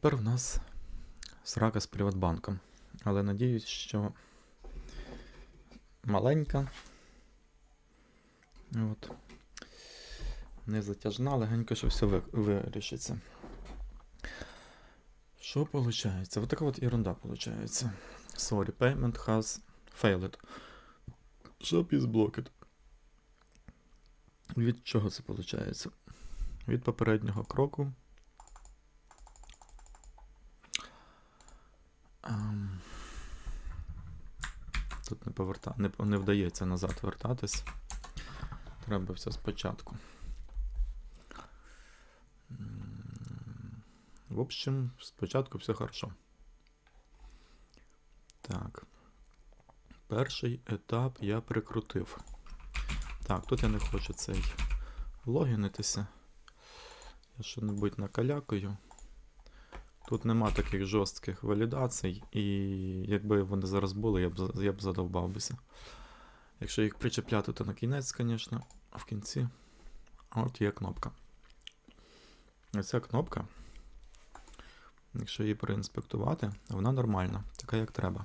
Тепер в нас срака з Приватбанком. Але надіюсь, що маленька. От. Не затяжна, легенько, що все вирішиться. Що виходить? Вот така от ерунда виходить. Sorry, payment has failed. Shop is blocked. Від чого це виходить? Від попереднього кроку. Тут не, поверта... не, не вдається назад вертатись. Треба все спочатку. В общем, спочатку все хорошо. Так. Перший етап я прикрутив. Так, тут я не хочу цей логінитися. Я що-небудь накалякаю. Тут нема таких жорстких валідацій, і якби вони зараз були, я б, я б задовбав бися. Якщо їх причепляти, то на кінець, звісно, в кінці от є кнопка. Оця кнопка, якщо її проінспектувати, вона нормальна, така як треба.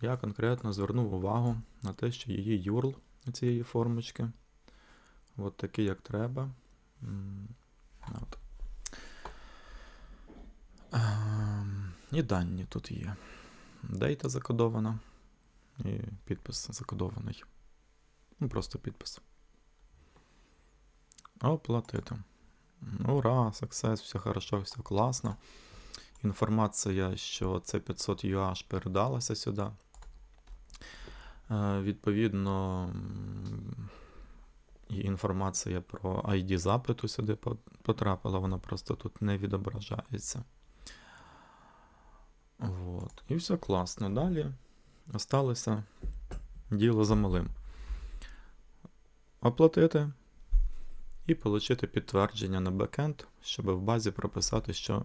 Я конкретно звернув увагу на те, що її URL цієї формочки. От такий, як треба. От. Ем, І дані тут є. Дейта закодована. І підпис закодований. Ну, просто підпис. Оплатити. Ура, success, все хорошо, все класно. Інформація, що це 500 UH передалася сюди. Е, Відповідно, інформація про ID запиту сюди потрапила, вона просто тут не відображається. Вот. І все класно. Далі осталося діло за малим. Оплатити і отримати підтвердження на бекенд, щоб в базі прописати, що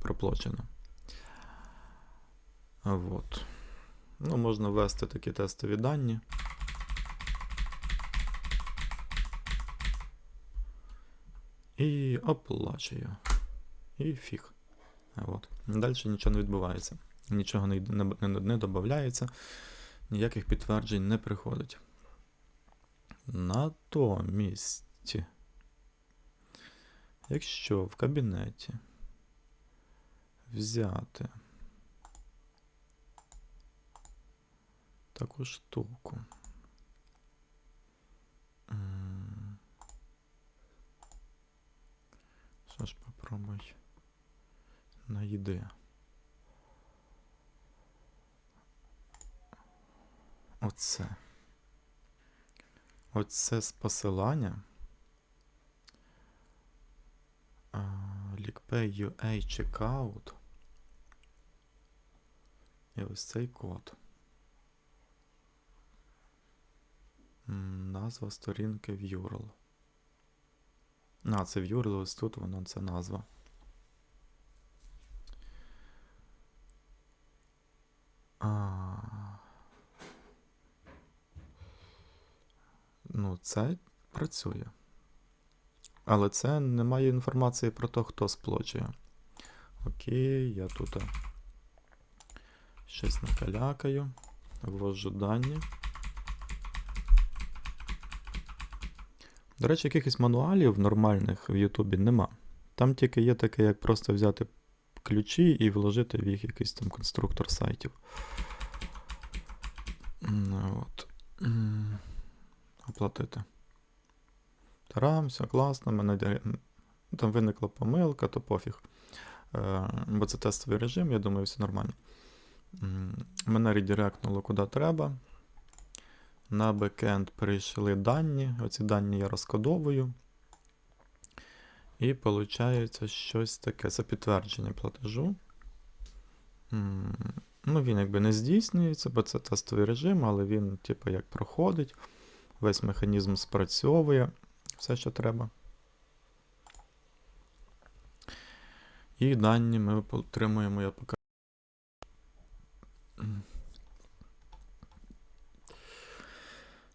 проплачено. Вот. Ну, можна ввести такі тестові дані. І оплачую. І фіг. От. Далі нічого не відбувається. Нічого не, не, не, додається, ніяких підтверджень не приходить. Натомість, якщо в кабінеті взяти таку штуку. Що ж попробуй найди. Оце. Оце з посилання. LeakPay UA Checkout. І ось цей код. Назва сторінки в URL. А, це в URL, ось тут воно це назва. Ну, це працює. Але це не має інформації про те, хто сплочує. Окей, я тут щось накалякаю. Ввожу дані. До речі, якихось мануалів нормальних в Ютубі нема. Там тільки є таке, як просто взяти ключі і вложити в їх якийсь там конструктор сайтів. Ну, От. Оплатити. Тарам, все класно. Мене там виникла помилка, то пофіг. Е, бо це тестовий режим, я думаю, все нормально. Мене редиректнуло куди треба. На бекенд перейшли дані. Оці дані я розкодовую. І виходить щось таке. Це підтвердження платежу. Ну, він якби не здійснюється, бо це тестовий режим, але він, типу, як проходить. Весь механізм спрацьовує. Все, що треба. І дані ми отримуємо, я поки.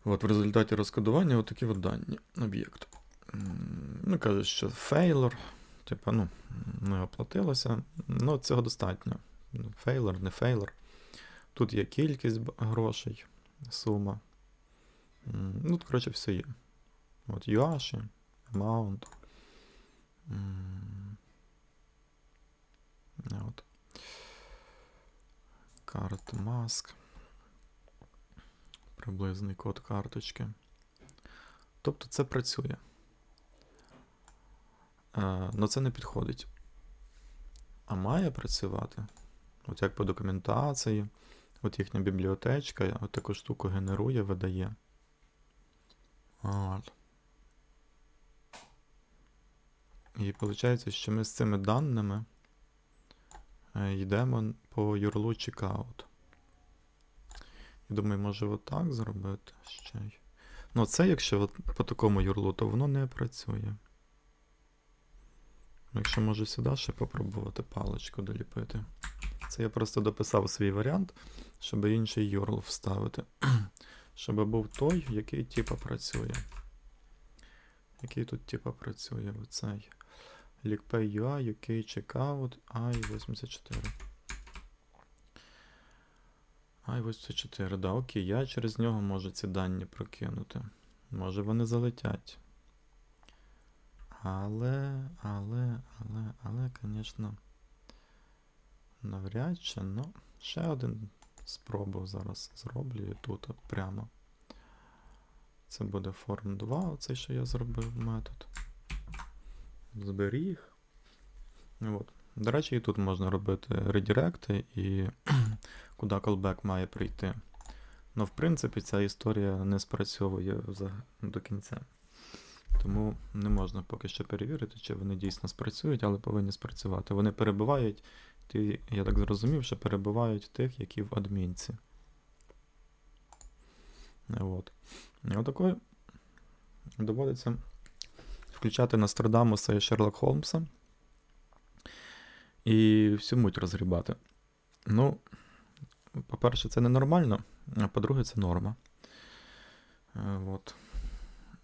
От в результаті розкодування отакі от дані об'єкту. М, Ну, кажуть, що failure, типу, ну, не оплатилося. Ну, цього достатньо. Фейлер, не фейлер. Тут є кількість грошей, сума. Ну, тут, коротше, все є. От Юаші, amount. От. Карт маск. Приблизний код карточки. Тобто це працює. Е, Ну це не підходить. А має працювати. От як по документації, от їхня бібліотечка, от таку штуку генерує, видає. От. І виходить, що ми з цими даними е, йдемо по URL checkout. І думаю, може отак зробити ще й. Ну, це якщо от по такому URL, то воно не працює. Якщо може сюди ще попробувати паличку доліпити. Це я просто дописав свій варіант, щоб інший URL вставити. Щоб був той, який типа працює. Який тут типа працює оцей. LeakPay UI, UK Checkout, i84. i84, да, окей, я через нього можу ці дані прокинути. Може вони залетять. Але, але, але, але, звісно, навряд чи, ну, ще один спробу зараз зроблю тут прямо. Це буде form 2, оцей, що я зробив метод. Зберіг. От. До речі, і тут можна робити редиректи і куди callback має прийти. Ну, в принципі, ця історія не спрацьовує до кінця. Тому не можна поки що перевірити, чи вони дійсно спрацюють, але повинні спрацювати. Вони перебувають, ті, я так зрозумів, що перебувають тих, які в адмінці. От. Отакою доводиться включати Нострадамуса і Шерлок Холмса і всю муть розгрібати. Ну, по-перше, це ненормально, а по-друге, це норма. От.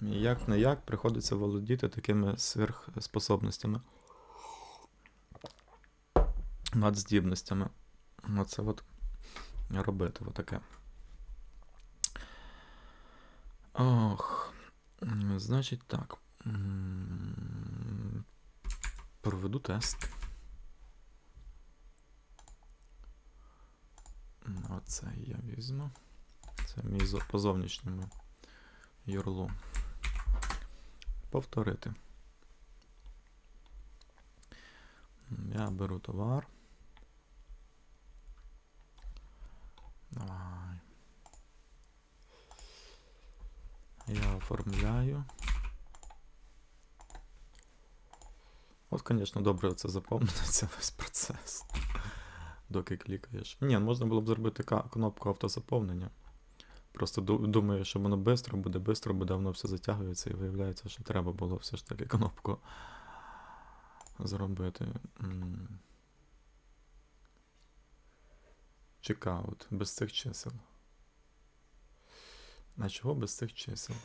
Як не як приходиться володіти такими сверхспособностями. Надздібностями. Оце от робити отаке. Ох. Значить так. Проведу тест. Оце я візьму. Це мій по зовнішньому юрлу. Повторити. Я беру товар. Оформляю. От, звісно, добре це заповнити, весь процес. Доки клікаєш. Ні, можна було б зробити кнопку автозаповнення. Просто думаю, що воно швидко буде, швидко буде, воно все затягується і виявляється, що треба було все ж таки кнопку зробити. Чекаут, без цих чисел. А чого без цих чисел?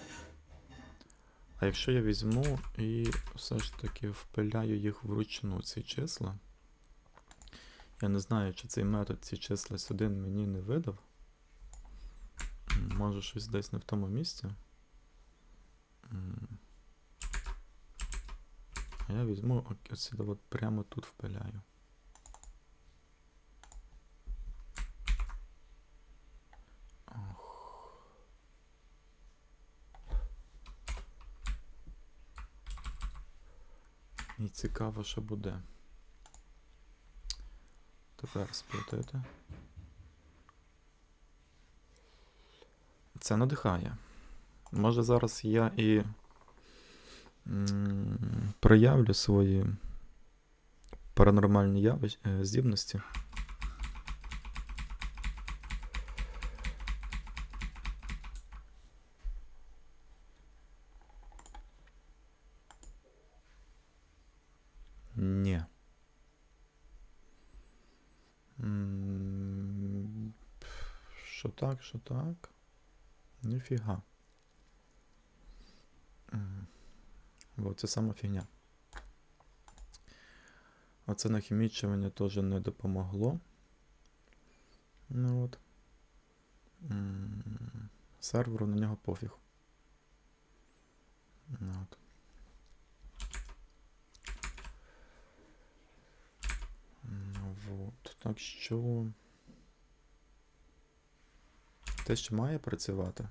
А якщо я візьму і все ж таки впиляю їх вручну, ці числа. Я не знаю, чи цей метод ці числа сюди мені не видав. Може щось десь не в тому місці. А я візьму ось от прямо тут впиляю. Цікаво, що буде. Тепер сплатити. Це надихає. Може зараз я і проявлю свої паранормальні е, здібності. Ні. М, Що так. Ніфіга. Бо це сама фігня. Оце нахімічування теж не допомогло. Ну от. Серверу на нього пофіг. Ну От. Ну, Вот. Так що. Те, що має працювати.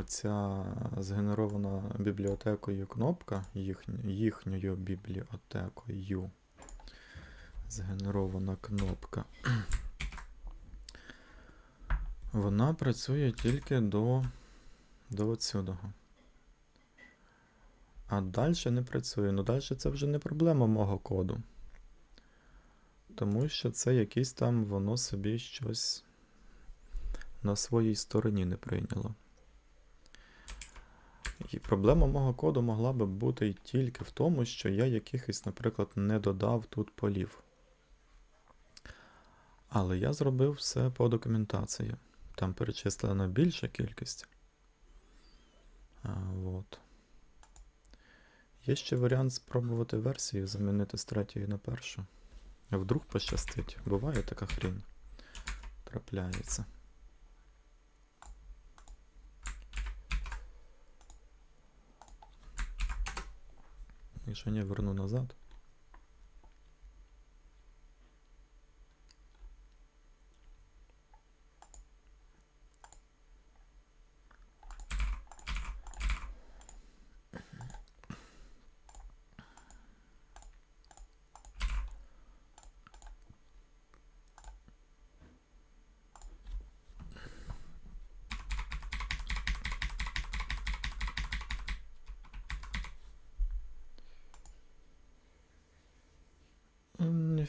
Оця згенерована бібліотекою кнопка, їхньо- їхньою бібліотекою. Згенерована кнопка. Вона працює тільки до, до отсюдого. А далі не працює. Ну далі це вже не проблема мого коду. Тому що це якийсь там воно собі щось на своїй стороні не прийняло. І проблема мого коду могла би бути тільки в тому, що я якихось, наприклад, не додав тут полів. Але я зробив все по документації. Там перечислена більша кількість. От. Є ще варіант спробувати версію замінити з третьої на першу. Вдруг пощастить. Буває така хрінь. Трапляється. Якщо верну назад.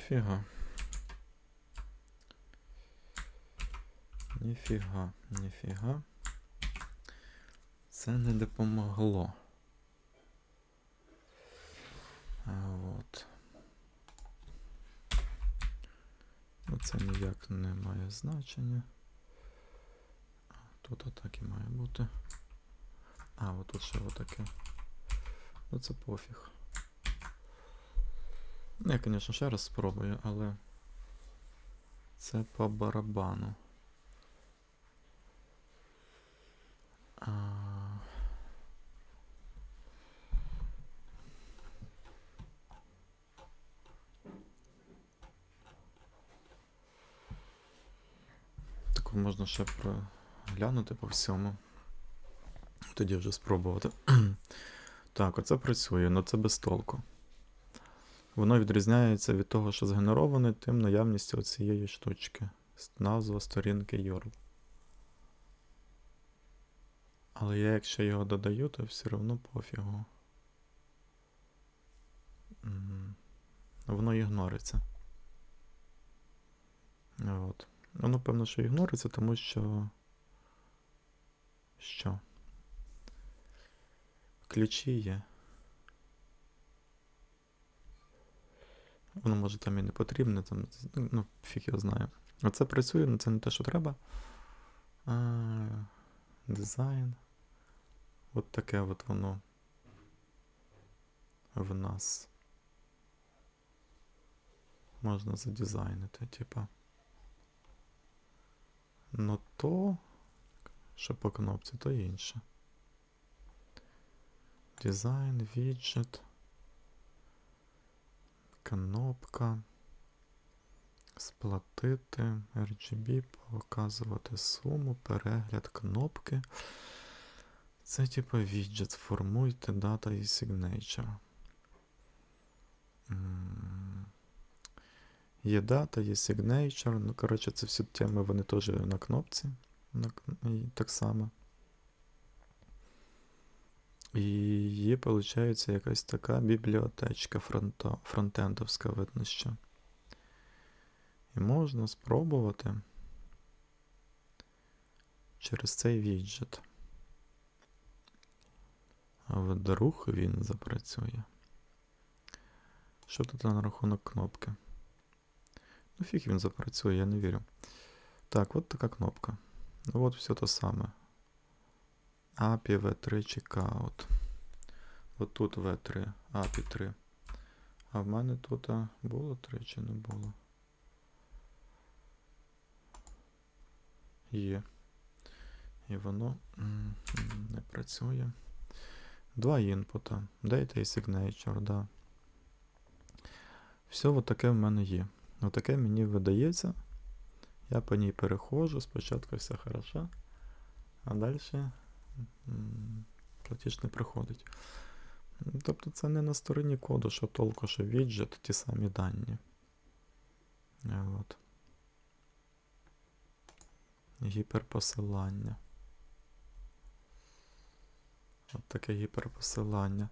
Ніфіга. Ніфіга, ніфіга. Це не допомогло. А от. Ну, це ніяк не має значення. Тут отак і має бути. А, от тут ще отаке. Ну це пофіг. Я, звісно, ще раз спробую, але це по барабану. А... Так можна ще проглянути по всьому. Тоді вже спробувати. так, оце працює, але це без толку. Воно відрізняється від того, що згенероване, тим наявністю цієї штучки. Назва сторінки URL. Але я, якщо його додаю, то все одно пофігу. Воно ігнориться. От. Воно, певно, що ігнориться, тому що. Що? Ключі є. Воно може там і не потрібне, там, ну, фіг його знає. Оце працює, але це не те, що треба. А, дизайн. От таке от воно в нас. Можна задизайнити, типа. Ну то, що по кнопці, то інше. Дизайн, віджит. Кнопка. Сплатити. RGB, показувати суму, перегляд кнопки. Це типу віджит. Сформуйте дата і signature. Є дата, є signature. Ну, коротше, це всі теми вони теж на кнопці. Так само. І є, виходить, якась така бібліотечка фронто, фронтендовська, видно що. І можна спробувати через цей віджит. А вдруг він запрацює. Що тут на рахунок кнопки? Ну, фіг він запрацює, я не вірю. Так, от така кнопка. Ну, от все то саме. API V3 checkout. От тут V3, API 3. А в мене тут було три чи не було? Є. І воно не працює. Два інпута. Data і signature, да. Все от таке в мене є. Отаке мені видається. Я по ній переходжу, спочатку все хорошо, а далі платіж не приходить. Тобто це не на стороні коду, що толку, що віджит, ті самі дані. Е, От. Гіперпосилання. От таке гіперпосилання.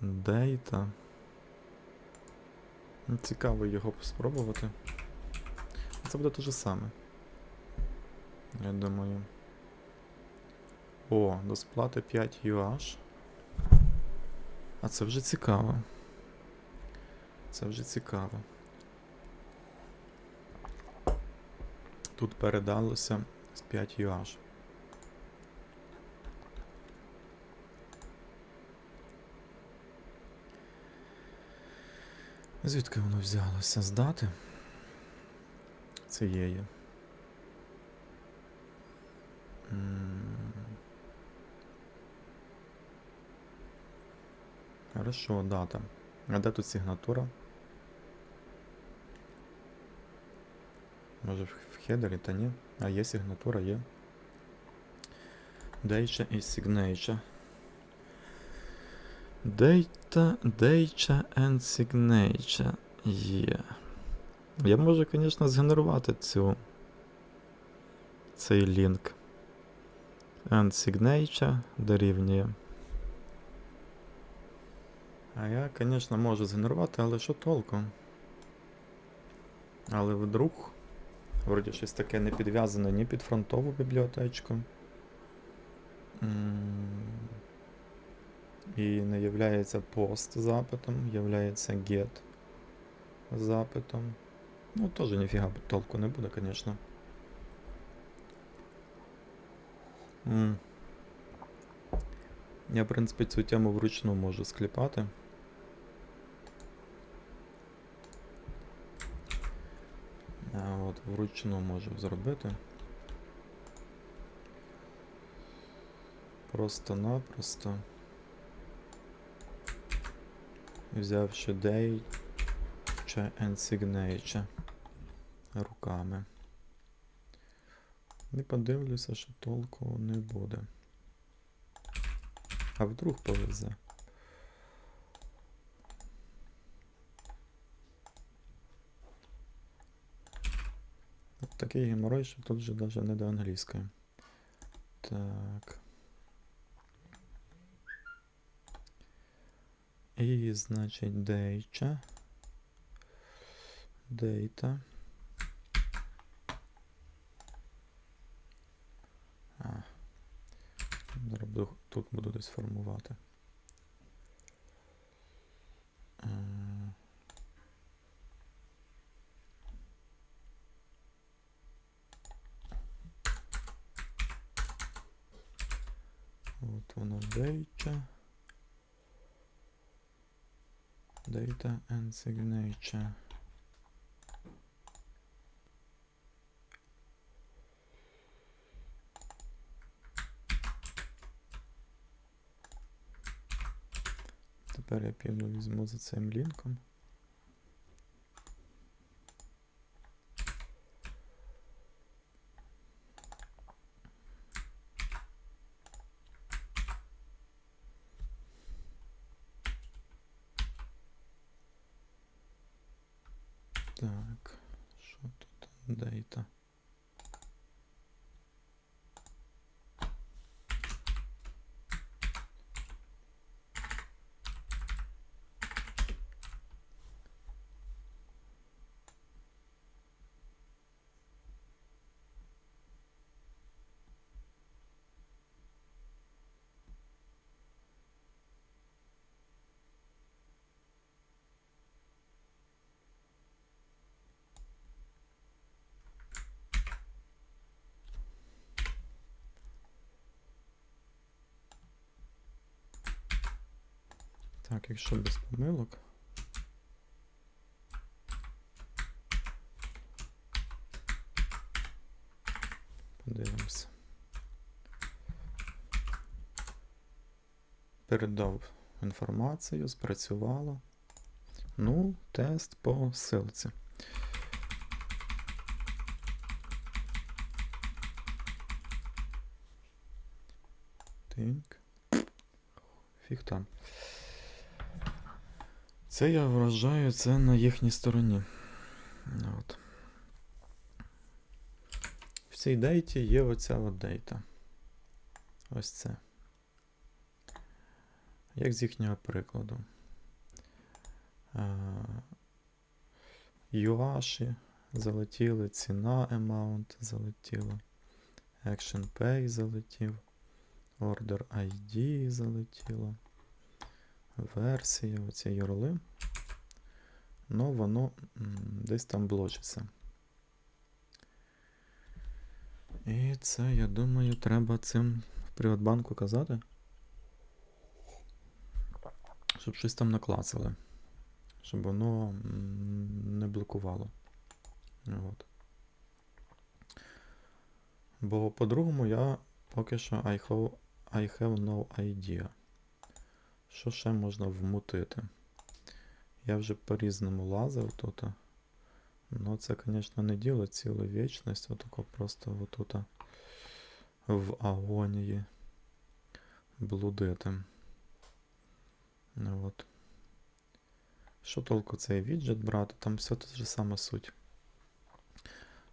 Дейта. Ну, Цікаво його спробувати. Це буде те ж саме. Я думаю. О, до сплати 5 UH. А це вже цікаво. Це вже цікаво. Тут передалося з 5 UH. Звідки воно взялося? З дати цієї. М. Хорошо, дата. А де тут сигнатура? Може в хедері, та ні. А є сигнатура, є. Data і signature. Data, data and signature є. Я можу, звісно, згенерувати цю, цей лінк. And signature дорівнює. А я, звісно, можу згенерувати, але що толку? Але вдруг, вроді щось таке не підв'язане ні під фронтову бібліотечку. І не являється пост запитом, являється get запитом. Ну, теж ніфіга толку не буде, звісно. Я, в принципі, цю тему вручну можу скліпати. А от вручну можу зробити. Просто-напросто. Взявши day and signature руками. І подивлюся, що толку не буде. А вдруг повезе. Такий геморрой, що тут вже навіть не до англійської. Так. І, значить, data. Data. А. Тут буду десь формувати. М. От воно data. Data and signature. Тепер я піду візьму за цим лінком. Так, що тут? Дейта. Так, якщо без помилок. Подивимося. Передав інформацію, спрацювало. Ну, тест по силці. Це я вважаю, це на їхній стороні. От. В цій дейті є оця от дейта. Ось це. Як з їхнього прикладу. Юаші залетіли, ціна amount залетіла. Action Pay залетів. Order ID залетіло. Версія, оці юрли. Ну, воно десь там блочиться. І це, я думаю, треба цим в Приватбанку казати. Щоб щось там наклацали. Щоб воно не блокувало. От. Бо по-другому я поки що I have, I have no idea. Що ще можна вмутити? Я вже по-різному лазив тут. Ну, це, звісно, не діло цілу вічність, отако просто отут в агонії блудити. Ну, от. Що толку цей віджит брати? Там все те ж сама суть.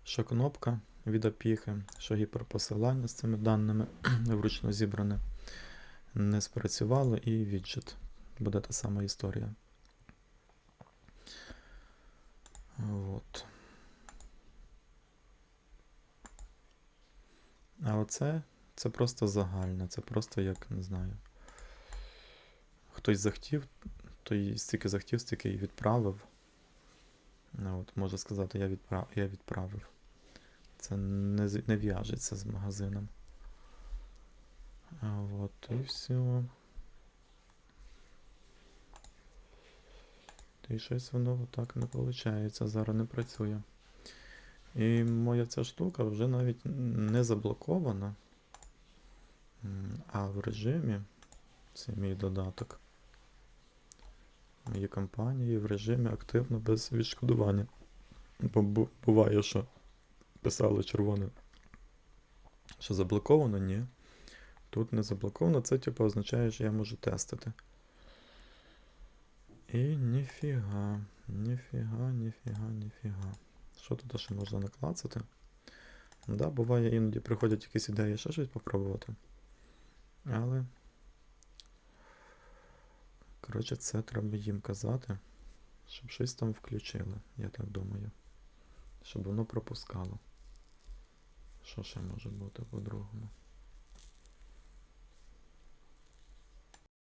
Що кнопка від опіхи, що гіперпосилання з цими даними вручну зібране не спрацювало, і віджит. Буде та сама історія. От. А оце це просто загальне, це просто як, не знаю. Хтось захотів, той стільки захотів, стільки і відправив. Ну, От, Може сказати, я, відправ... я відправив. Це не, не в'яжеться з магазином. А от і все. І щось воно так не виходить, зараз не працює. І моя ця штука вже навіть не заблокована, а в режимі, це мій додаток моєї компанії в режимі активно без відшкодування. Бо буває, що писали червоне, що заблоковано, ні. Тут не заблоковано, це типу означає, що я можу тестити. І ніфіга, ніфіга, ніфіга, ніфіга. Що тут ще можна наклацати? Да, буває, іноді приходять якісь ідеї, ще щось попробувати. Але. Коротше, це треба їм казати, щоб щось там включили, я так думаю. Щоб воно пропускало. Що ще може бути по-другому?